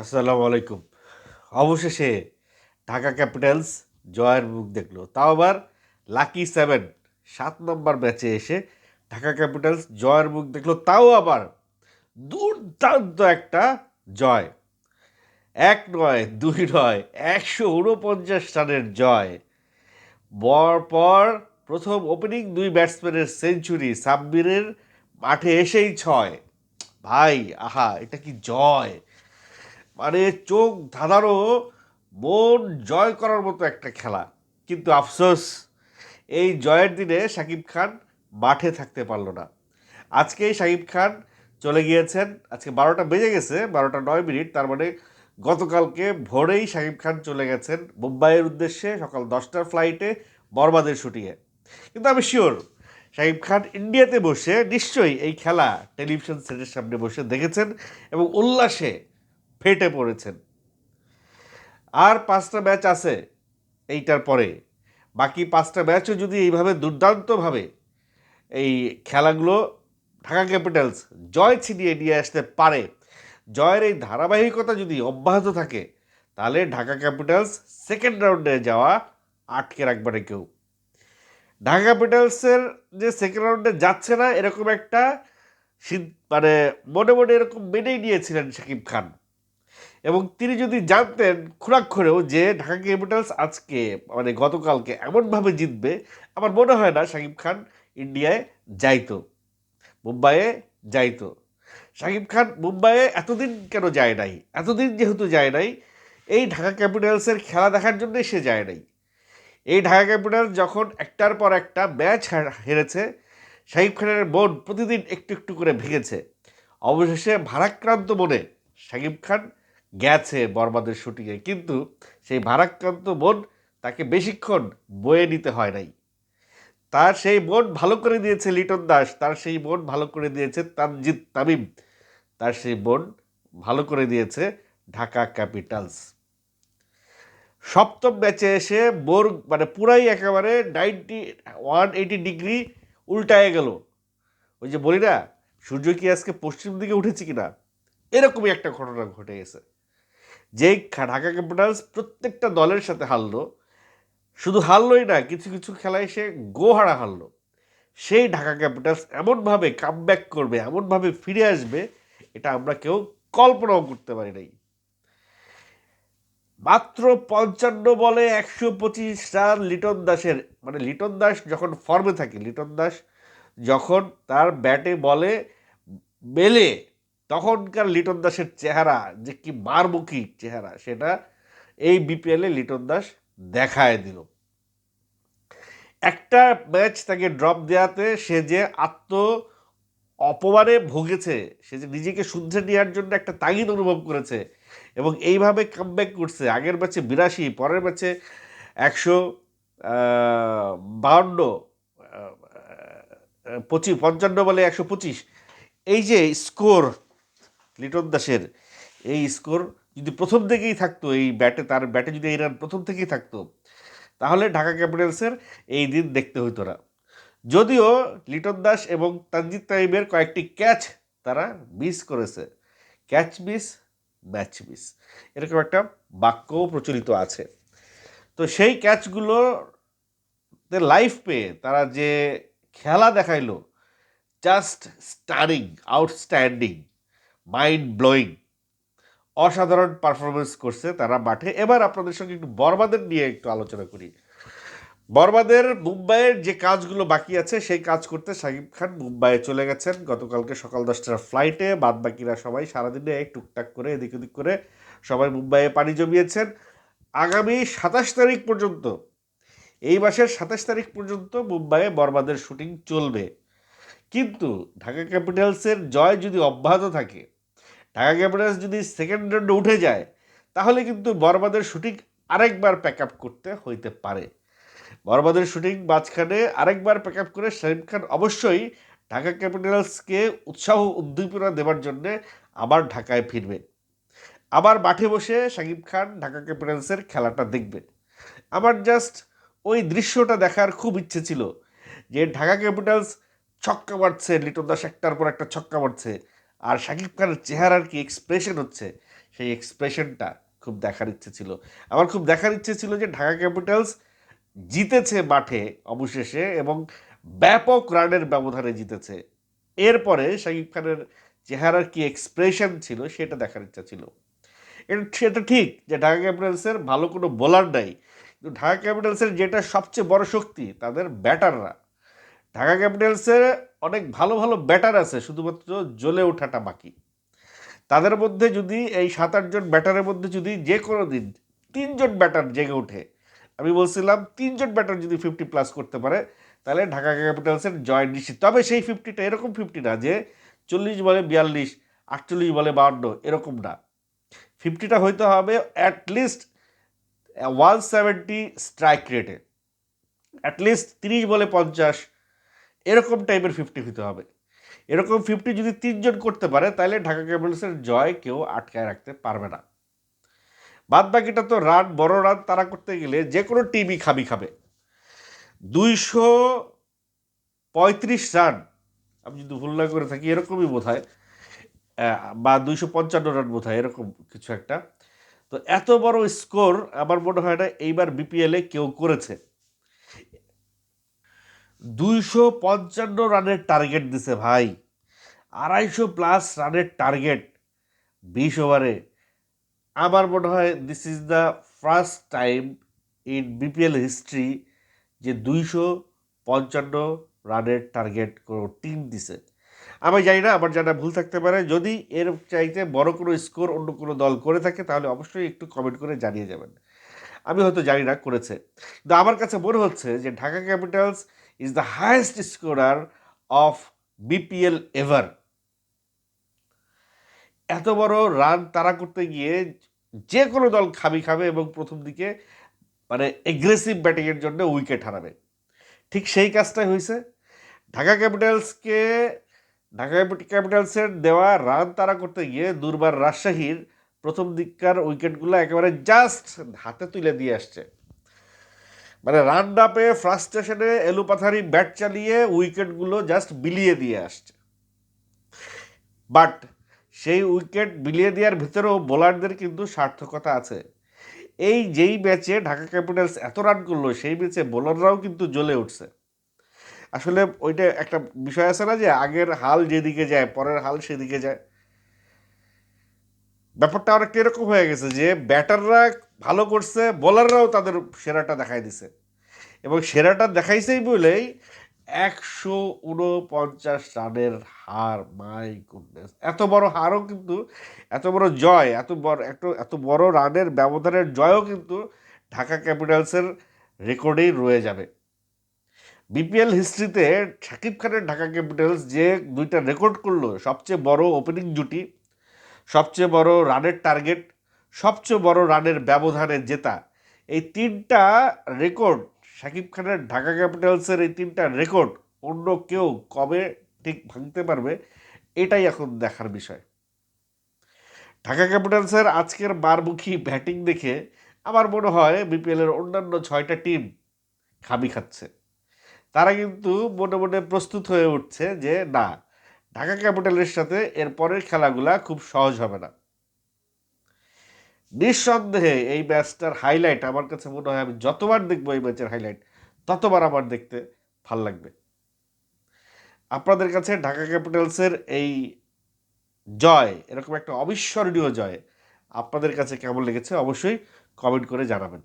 আসসালামু আলাইকুম। অবশেষে ঢাকা ক্যাপিটালস জয়ের মুখ দেখল। তাও আবার লাকি সেভেন, সাত নম্বর ম্যাচে এসে ঢাকা ক্যাপিটালস জয়ের মুখ দেখল। তাও আবার দুর্দান্ত একটা জয়। এক নয়, দুই নয়, একশো উনপঞ্চাশ রানের জয়। বর পর প্রথম ওপেনিং দুই ব্যাটসম্যানের সেঞ্চুরি, সাব্বিরের মাঠে এসেই ছয়। ভাই, আহা, এটা কি জয়? মানে চোখ ধাঁধারও মন জয় করার মতো একটা খেলা। কিন্তু আফসোস, এই জয়ের দিনে শাকিব খান মাঠে থাকতে পারল না। আজকেই শাকিব খান চলে গিয়েছেন, আজকে বারোটা বেজে গেছে, বারোটা নয় মিনিট, তার মানে গতকালকে ভোরেই শাকিব খান চলে গেছেন মুম্বাইয়ের উদ্দেশ্যে সকাল দশটার ফ্লাইটে বরবাদের শুটিংয়ে। কিন্তু আমি শিওর শাকিব খান ইন্ডিয়াতে বসে নিশ্চয়ই এই খেলা টেলিভিশন সেটের সামনে বসে দেখেছেন এবং উল্লাসে ফেটে পড়েছেন। আর পাঁচটা ম্যাচ আছে এইটার পরে। বাকি পাঁচটা ম্যাচও যদি এইভাবে দুর্দান্তভাবে এই খেলাগুলো ঢাকা ক্যাপিটালস জয় ছিনিয়ে নিয়ে আসতে পারে, জয়ের এই ধারাবাহিকতা যদি অব্যাহত থাকে, তাহলে ঢাকা ক্যাপিটালস সেকেন্ড রাউন্ডে যাওয়া আটকে রাখবে না কেউ। ঢাকা ক্যাপিটালসের যে সেকেন্ড রাউন্ডে যাচ্ছে না, এরকম একটা মানে মনে মনে এরকম মেনেই নিয়েছিলেন শাকিব খান। এবং তিনি যদি জানতেন খোরাক্ষরেও যে ঢাকা ক্যাপিটালস আজকে মানে গতকালকে এমনভাবে জিতবে, আমার মনে হয় না শাকিব খান ইন্ডিয়ায় যাইতো, মুম্বাইয়ে যাইতো। শাকিব খান মুম্বাইয়ে এতদিন কেন যায় নাই? এতদিন যেহেতু যায় নাই, এই ঢাকা ক্যাপিটালসের খেলা দেখার জন্যই সে যায় নাই। এই ঢাকা ক্যাপিটালস যখন একটার পর একটা ম্যাচ হেরেছে, শাকিব খানের মন প্রতিদিন একটু একটু করে ভেঙেছে। অবশেষে ভারাক্রান্ত মনে শাকিব খান গেছে বরবাদের শুটিংয়ে, কিন্তু সেই ভারাক্রান্ত মন তাকে বেশিক্ষণ বয়ে নিতে হয় নাই। তার সেই মন ভালো করে দিয়েছে লিটন দাস, তার সেই মন ভালো করে দিয়েছে তানজিদ তামিম, তার সেই মন ভালো করে দিয়েছে ঢাকা ক্যাপিটালস। সপ্তম ম্যাচে এসে বোর মানে পুরাই একেবারে নাইনটি, ওয়ান এইটি ডিগ্রি উল্টায় গেল। ওই যে বলি না, সূর্য কি আজকে পশ্চিম দিকে উঠেছে কিনা? এরকমই একটা ঘটনা ঘটে গেছে। যেই ঢাকা ক্যাপিটালস প্রত্যেকটা দলের সাথে হারলো। শুধু হারলোই না, কিছু কিছু খেলায় সে গোহারা হারলো। সেই ঢাকা ক্যাপিটালস এমনভাবে কামব্যাক করবে, এমনভাবে ফিরে আসবে, এটা আমরা কেউ কল্পনাও করতে পারি নাই। মাত্র পঞ্চান্ন বলে একশো পঁচিশ রান লিটন দাসের মানে লিটন দাস যখন ফর্মে থাকে, লিটন দাস যখন তার ব্যাটে বলে মেলে তখনকার লিটন দাসের চেহারা যে কি মারমুখী চেহারা, সেটা এই বিপিএলে লিটন দাস দেখায় দিল। একটা ম্যাচ তাকে ড্রপ দেওয়াতে সে যে আত্ম অপমানে ভুগেছে, সে যে নিজেকে শুদ্ধে নেওয়ার জন্য একটা তাগিদ অনুভব করেছে এবং এইভাবে কামব্যাক করছে। আগের ম্যাচে বিরাশি, পরের ম্যাচে একশো বাউন্ন পঁচিশ, পঞ্চান্ন বলে একশো পঁচিশ। এই যে স্কোর লিটন দাসের এই স্কোর যদি প্রথম থেকেই থাকতো, এই ব্যাটে তার ব্যাটে যদি এই রান প্রথম থেকেই থাকতো, তাহলে ঢাকা ক্যাপিটালসের এই দিন দেখতে হইতো না। যদিও লিটন দাস এবং তানজিৎ তাইবের কয়েকটি ক্যাচ তারা মিস করেছে। ক্যাচ মিস ম্যাচ মিস এরকম একটা বাক্যও প্রচলিত আছে। তো সেই ক্যাচগুলো লাইফ পেয়ে তারা যে খেলা দেখাইলো just stunning outstanding mind blowing অসাধারণ পারফরমেন্স করছে তারা মাঠে। এবার আপনাদের সঙ্গে একটু বরবাদের নিয়ে একটু আলোচনা করি। বরবাদের মুম্বাইয়ের যে কাজগুলো বাকি আছে, সেই কাজ করতে শাকিব খান মুম্বাইয়ে চলে গেছেন। গতকালকে সকাল দশটার ফ্লাইটে বাদ বাকিরা সবাই সারাদিনে এক টুকটাক করে, এদিক ওদিক করে সবাই মুম্বাইয়ে পানি জমিয়েছেন। আগামী সাতাশ তারিখ পর্যন্ত, এই মাসের সাতাশ তারিখ পর্যন্ত মুম্বাইয়ে বরবাদের শুটিং চলবে। কিন্তু ঢাকা ক্যাপিটালসের জয় যদি অব্যাহত থাকে ঢাকা ক্যাপিটালস যদি সেকেন্ড রাউন্ডে উঠে যায়, তাহলে কিন্তু বরবাদের শুটিং আরেকবার প্যাক আপ করতে হইতে পারে। বরবাদের শুটিং মাঝখানে আরেকবার প্যাক আপ করে শাহিব খান অবশ্যই ঢাকা ক্যাপিটালসকে উৎসাহ উদ্দীপনা দেওয়ার জন্যে আবার ঢাকায় ফিরবে। আবার মাঠে বসে শাকিব খান ঢাকা ক্যাপিটালসের খেলাটা দেখবে আমার জাস্ট ওই দৃশ্যটা দেখার খুব ইচ্ছে ছিল যে ঢাকা ক্যাপিটালস ছক্কা মারছে, লিটন দাস একটার পর একটা ছক্কা মারছে। আর শাকিব খানের চেহারার কি এক্সপ্রেশন হচ্ছে? সেই এক্সপ্রেশনটা খুব দেখার ইচ্ছে ছিল। আমার খুব দেখার ইচ্ছে ছিল যে ঢাকা ক্যাপিটালস জিতেছে মাঠে অবশেষে এবং ব্যাপক রানের ব্যবধানে জিতেছে। এরপরে শাকিব খানের চেহারার কি এক্সপ্রেশন ছিল সেটা দেখার ইচ্ছা ছিল। এটা সেটা ঠিক যে ঢাকা ক্যাপিটালসের ভালো কোনো বোলার নাই। কিন্তু ঢাকা ক্যাপিটালসের যেটা সবচেয়ে বড় শক্তি তাদের ব্যাটাররা ঢাকা ক্যাপিটালসের অনেক ভালো ভালো ব্যাটার আছে, শুধুমাত্র জ্বলে ওঠাটা বাকি। তাদের মধ্যে যদি এই সাত আটজন ব্যাটারের মধ্যে যদি যে কোনো দিন তিনজন ব্যাটার জেগে ওঠে, আমি বলছিলাম তিনজন ব্যাটার যদি ফিফটি প্লাস করতে পারে, তাহলে ঢাকা ক্যাপিটালসের জয় নিশ্চিত। তবে সেই ফিফটিটা এরকম ফিফটি না যে চল্লিশ বলে বিয়াল্লিশ, আটচল্লিশ বলে বাউন্ন এরকম না। ফিফটিটা হইতে হবে at least one seventy strike রেটে অ্যাটলিস্ট তিরিশ বলে পঞ্চাশ এরকম টাইপের ফিফটি হতে হবে। এরকম ফিফটি যদি তিনজন করতে পারে, তাহলে ঢাকা ক্যাপিটালসের জয় কেউ আটকায় রাখতে পারবে না। বাদ বাকিটা তো রান, বড় রান তারা করতে গেলে যে কোনো টিমই খাবি খাবে। দুইশো পঁয়ত্রিশ রান, আমি যদি ভুল না করে থাকি, এরকমই বোধ হয় বা দুইশো পঞ্চান্ন রান বোধ হয়, এরকম কিছু একটা। তো এত বড় স্কোর আমার মনে হয় না এইবার বিপিএলে কেউ করেছে। দুইশো পঞ্চান্ন রানের টার্গেট দিছে ভাই। আড়াইশো প্লাস রানের টার্গেট বিশ ওভারে আমার মনে হয় this is the first time in BPL history যে দুইশো পঞ্চান্ন রানের টার্গেট কোনো টিম দিছে। আমি জানি না, আমার জানা ভুল থাকতে পারে। যদি এর চাইতে বড় কোনো স্কোর অন্য কোনো দল করে থাকে, তাহলে অবশ্যই একটু কমেন্ট করে জানিয়ে যাবেন। আমি হয়তো জানি না করেছে। কিন্তু আমার কাছে মনে হচ্ছে যে Dhaka Capitals is the highest scorer of BPL ever এত বড় রান তারা করতে গিয়ে যে কোনো দল খাবি খাবে এবং প্রথম দিকে মানে এগ্রেসিভ ব্যাটিংয়ের জন্য উইকেট হারাবে। ঠিক সেই কাজটাই হয়েছে ঢাকা ক্যাপিটালসকে ঢাকা ক্যাপিটালসের দেওয়া রান তারা করতে গিয়ে দুর্বার রাজশাহীর প্রথম দিককার উইকেটগুলো একেবারে জাস্ট হাতে তুলে দিয়ে আসছে। মানে রান না ফ্রাস্ট্রেশনে এলুপাথারি ব্যাট চালিয়ে উইকেটগুলো জাস্ট বিলিয়ে দিয়ে আসছে। বাট সেই উইকেট বিলিয়ে দেওয়ার ভিতরেও বোলারদের কিন্তু সার্থকতা আছে। এই যেই ম্যাচে ঢাকা ক্যাপিটালস এত রান করল, সেই ম্যাচে বোলাররাও কিন্তু জ্বলে উঠছে। আসলে ওইটা একটা বিষয় আছে না যে আগের হাল যেদিকে যায়, পরের হাল সেদিকে যায়। ব্যাপারটা অনেকটা এরকম হয়ে গেছে যে ব্যাটাররা ভালো করছে, বোলাররাও তাদের সেরাটা দেখাই দিছে। এবং সেরাটা দেখাইছেই বলেই একশো উনপঞ্চাশ রানের হার, মাই গুডনেস। এত বড় হারও কিন্তু, এত বড় জয়, এত বড়, এত এত বড় রানের ব্যবধানের জয়ও কিন্তু ঢাকা ক্যাপিটালসের রেকর্ডেই রয়ে যাবে। বিপিএল হিস্ট্রিতে শাকিব খানের ঢাকা ক্যাপিটালস যে দুইটা রেকর্ড করল, সবচেয়ে বড় ওপেনিং জুটি সবচেয়ে বড় রানের টার্গেট, সবচেয়ে বড় রানের ব্যবধানে জেতা। এই তিনটা রেকর্ড, শাকিব খানের ঢাকা ক্যাপিটালসের এই তিনটা রেকর্ড অন্য কেউ কবে ঠিক ভাঙতে পারবে, এটাই এখন দেখার বিষয়। ঢাকা ক্যাপিটালসের আজকের বারমুখী ব্যাটিং দেখে আমার মনে হয় বিপিএলের অন্যান্য ছয়টা টিম খাবি খাচ্ছে। তারা কিন্তু মনে মনে প্রস্তুত হয়ে উঠছে যে, না ঢাকা ক্যাপিটালের সাথে এর পরের খেলাগুলা খুব সহজ হবে না। নিঃসন্দেহে এই ম্যাচটার হাইলাইট আমার কাছে মনে হয় আমি যতবার দেখব এই ম্যাচের হাইলাইট ততবার আমার দেখতে ভালো লাগবে। আপনাদের কাছে ঢাকা ক্যাপিটালসের এই জয়, এরকম একটা অবিস্মরণীয় জয় আপনাদের কাছে কেমন লেগেছে অবশ্যই কমেন্ট করে জানাবেন।